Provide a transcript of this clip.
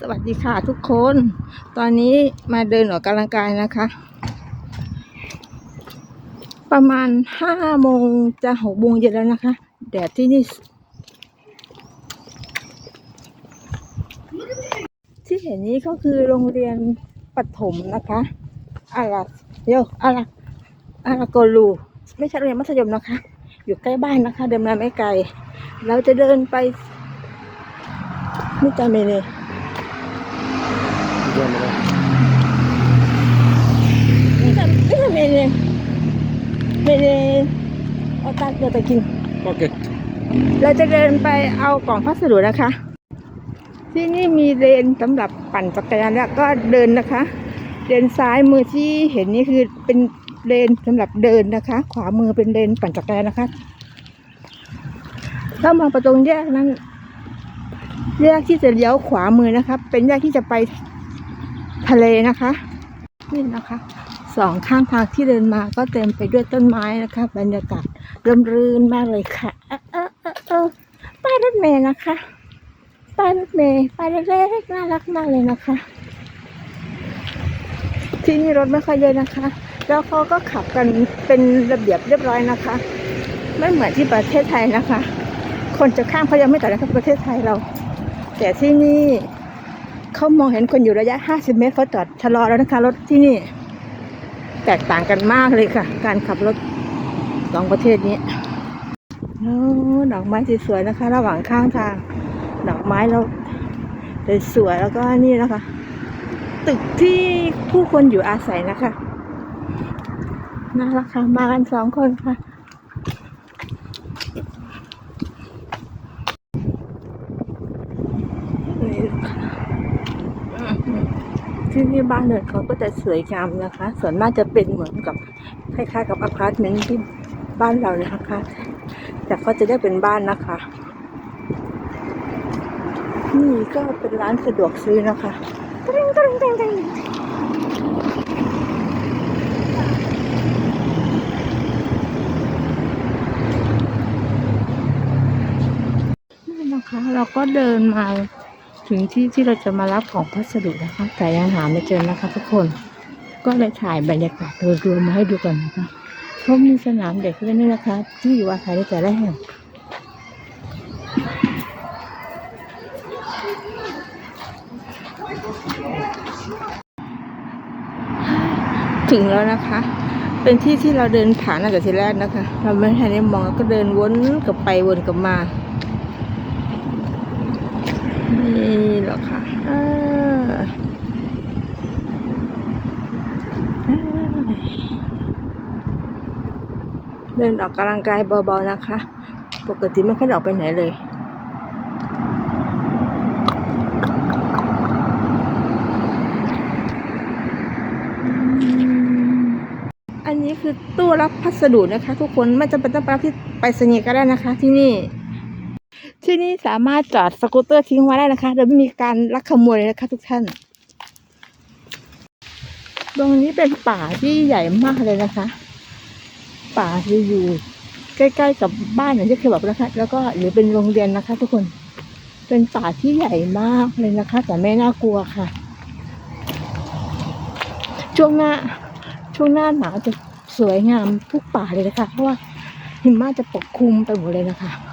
สวัสดีค่ะทุกคน ตอนนี้มาเดินออกกำลังกายนะคะ ประมาณห้าโมงจะหกโมงเย็นแล้วนะคะ แดดที่นี่ที่เห็นนี้ก็คือโรงเรียนปฐมนะคะอาราเดี๋ยวอาราอาราโกลูไม่ใช่โรงเรียนมัธยมนะคะ อยู่ใกล้บ้านนะคะ เดินมาไม่ไกล เราจะเดินไปนี่จาเมเน Diamolo. Mira, mira, mire. Mire. เอาตัดเดี๋ยวไปกิน Pocket. เราจะเดินไปเอากล่องพัสดุนะคะ ที่นี่มีเลนสำหรับปั่นจักรยานแล้วก็เดินนะคะ เลนซ้ายมือที่เห็นนี่คือเป็นเลนสำหรับเดินนะคะ ขวามือเป็นเลนปั่นจักรยานนะคะถ้ามองไปตรงแยกนั้นแยกที่จะเลี้ยวขวามือนะคะ เป็นแยกที่จะไป ทะเลนะคะ นี่นะคะสองข้างทางที่เดินมาก็เต็มไปด้วยต้นไม้นะคะ บรรยากาศร่มรื่นมากเลยค่ะเออเออเออเออป้ายรถเมย์นะคะป้ายรถเมย์ป้ายเล็กๆน่ารักมากเลยนะคะ ที่นี่รถไม่ค่อยเยอะนะคะ แล้วเขาก็ขับกันเป็นระเบียบเรียบร้อยนะคะ ไม่เหมือนที่ประเทศไทยนะคะ คนจะข้ามเขายังไม่ตัดนะครับประเทศไทยเรา แต่ที่นี่ เขามองเห็นคนอยู่ระยะ 50 เมตรเขาจอดชะลอแล้วนะคะ รถที่นี่ แตกต่างกันมากเลยค่ะ การขับรถสองประเทศนี้โอ้ดอกไม้สวยๆนะคะ ระหว่างข้างทาง ดอกไม้เราสวยๆแล้วก็นี่นะคะ ตึกที่ผู้คนอยู่อาศัยนะคะน่ารักค่ะมากันสองคนค่ะ นี่ค่ะ ที่นี่บ้านเรือนเขาก็จะสวยงามนะคะ ส่วนมากจะเป็นเหมือนกับคล้ายๆกับอพาร์ตเมนต์ที่บ้านเราเลยนะคะ แต่เขาจะได้เป็นบ้านนะคะ นี่ก็เป็นร้านสะดวกซื้อนะคะตริงตริงตริงตริงนี่นะคะ เราก็เดินมา ถึงที่ที่เราจะมารับของพัสดุนะคะแต่ยังหาไม่เจอนะคะ ทุกคน ก็เลยถ่ายบรรยากาศโดยรวมมาให้ดูกันนะคะเขามีสนามเด็กเล่นด้วยนะคะ ที่อยู่อาศัยในแต่ละแห่งถึงแล้วนะคะ เป็นที่ที่เราเดินผ่านตั้งแต่ทีแรกนะคะ เราไม่ทันได้มองก็เดินวนกลับไปวนกลับมา นี่เหรอคะเออเดินออกกำลังกายเบาๆนะคะ ปกติไม่ค่อยออกไปไหนเลย อันนี้คือตู้รับพัสดุนะคะ ทุกคนไม่จำเป็นต้องไปที่ไปรษณีย์ก็ได้นะคะที่นี่ ที่นี่สามารถจอดสกูตเตอร์ทิ้งไว้ได้นะคะโดยไม่มีการลักขโมยเลยนะคะทุกท่าน ตรงนี้เป็นป่าที่ใหญ่มากเลยนะคะ ป่าที่อยู่ใกล้ๆกับบ้านอย่างที่เคยบอกนะคะ แล้วก็หรือเป็นโรงเรียนนะคะ ทุกคน เป็นป่าที่ใหญ่มากเลยนะคะ แต่ไม่น่ากลัวค่ะ ช่วงหน้าช่วงหน้าหนาวจะสวยงามทุกป่าเลยนะคะ เพราะว่าหิมะจะปกคลุมไปหมดเลยนะคะ